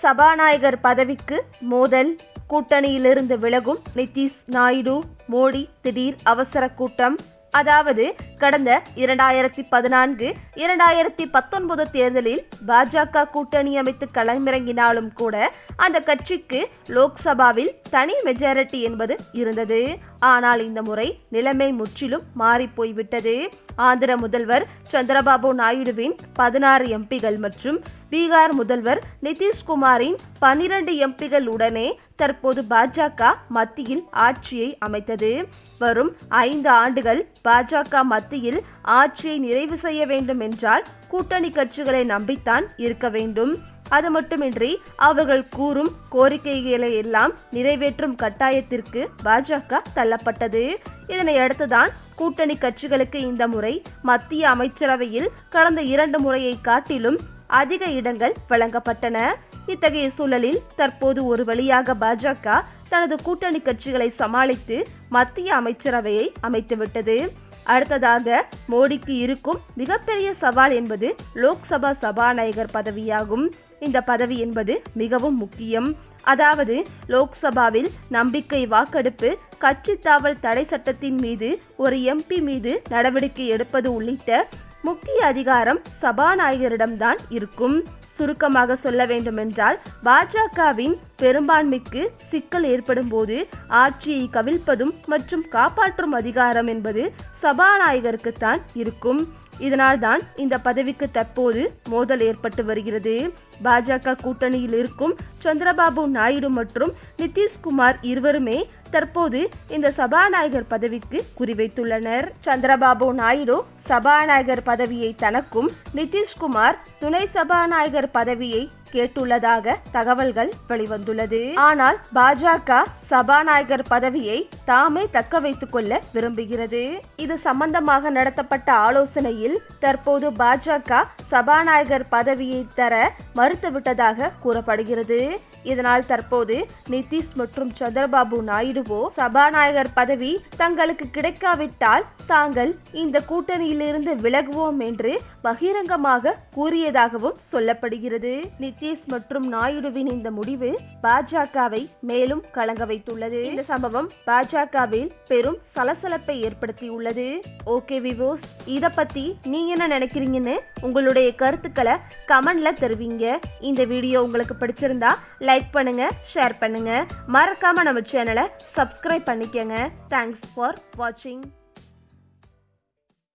சபாநாயகர் பதவிக்கு மோதல். கூட்டணியிலிருந்து விலகும் நிதிஷ் நாயுடு மோடி திடீர் அவசர கூட்டம். அதாவது கடந்த இரண்டாயிரத்தி பதினான்கு இரண்டாயிரத்தி பத்தொன்பது தேர்தலில் பாஜக கூட்டணி அமைத்து களமிறங்கினாலும் கூட அந்த கட்சிக்கு லோக்சபாவில் தனி மெஜாரிட்டி என்பது இருந்தது. ஆனால் இந்த முறை நிலைமை முற்றிலும் மாறிப்போய்விட்டது. ஆந்திர முதல்வர் சந்திரபாபு நாயுடுவின் பதினாறு எம்பிகள் மற்றும் பீகார் முதல்வர் நிதிஷ்குமாரின் பனிரண்டு எம்பிகள் உடனே தற்போது பாஜக மத்தியில் ஆட்சியை அமைத்தது. வரும் ஐந்து ஆண்டுகள் பாஜக மத்தியில் ஆட்சியை நிறைவு செய்ய வேண்டும் என்றால் கூட்டணி கட்சிகளை நம்பித்தான் இருக்க வேண்டும். அது மட்டுமின்றி அவர்கள் கூறும் கோரிக்கைகளை எல்லாம் நிறைவேற்றும் கட்டாயத்திற்கு பாஜக தள்ளப்பட்டது. இதனை அடுத்துதான் கூட்டணி கட்சிகளுக்கு இந்த முறை மத்திய அமைச்சரவையில் கடந்த இரண்டு முறையை காட்டிலும் அதிக இடங்கள் வழங்கப்பட்டன. இத்தகைய சூழலில் தற்போது ஒரு வழியாக பாஜக தனது கூட்டணி கட்சிகளை சமாளித்து மத்திய அமைச்சரவையை அமைத்துவிட்டது. அடுத்ததாக மோடிக்கு இருக்கும் மிகப்பெரிய சவால் என்பது லோக்சபா சபாநாயகர் பதவியாகும். இந்த பதவி என்பது மிகவும் முக்கியம். அதாவது லோக்சபாவில் நம்பிக்கை வாக்கெடுப்பு கட்சி தாவல் தடை சட்டத்தின் மீது ஒரு எம்பி மீது நடவடிக்கை எடுப்பது உள்ளிட்ட முக்கிய அதிகாரம் சபாநாயகரிடம்தான் இருக்கும். சுருக்கமாக சொல்ல வேண்டுமென்றால் பாஜகவின் பெரும்பான்மைக்கு சிக்கல் ஏற்படும் போது ஆட்சியை கவிழ்ப்பதும் மற்றும் காப்பாற்றும் அதிகாரம் என்பது சபாநாயகருக்குத்தான் இருக்கும். இதனால்தான் இந்த பதவிக்கு தற்போது மோதல் ஏற்பட்டு வருகிறது. பாஜக கூட்டணியில் இருக்கும் சந்திரபாபு நாயுடு மற்றும் நிதிஷ்குமார் இருவருமே தற்போது இந்த சபாநாயகர் பதவிக்கு குறிவைத்துள்ளனர். சந்திரபாபு நாயுடு சபாநாயகர் பதவியை தனக்கும் நிதிஷ்குமார் துணை சபாநாயகர் பதவியை கேட்டுள்ளதாக தகவல்கள் வெளிவந்துள்ளது. ஆனால் பாஜக சபாநாயகர் பதவியை தாமே தக்க வைத்துக் கொள்ள விரும்புகிறது. இது சம்பந்தமாக நடத்தப்பட்ட ஆலோசனையில் தற்போது பாஜக சபாநாயகர் பதவியை தர மறுத்துவிட்டதாக கூறப்படுகிறது. இதனால் தற்போது நிதிஷ் மற்றும் சந்திரபாபு நாயுடுவோ சபாநாயகர் பதவி தங்களுக்கு கிடைக்காவிட்டால் தாங்கள் இந்த கூட்டணியிலிருந்து விலகுவோம் என்று பகிரங்கமாக கூறியதாகவும் சொல்லப்படுகிறது. நிதிஷ் மற்றும் நாயுடுவின் இந்த முடிவு பாஜகவை மேலும் கலங்க வைத்துள்ளது. இந்த சம்பவம் பாஜகவில் பெரும் சலசலப்பை ஏற்படுத்தியுள்ளது. ஓகே விவோஸ் இத பத்தி நீங்க என்ன நினைக்கிறீங்கன்னு உங்களுடைய கருத்துக்களை கமெண்ட்ல தெரிவிங்க. இந்த வீடியோ உங்களுக்கு பிடிச்சிருந்தா லைக் பண்ணுங்க ஷேர் பண்ணுங்க. மறக்காம நம்ம சேனலை சப்ஸ்கிரைப் பண்ணிக்கங்க. தேங்க்ஸ் ஃபார் வாட்சிங்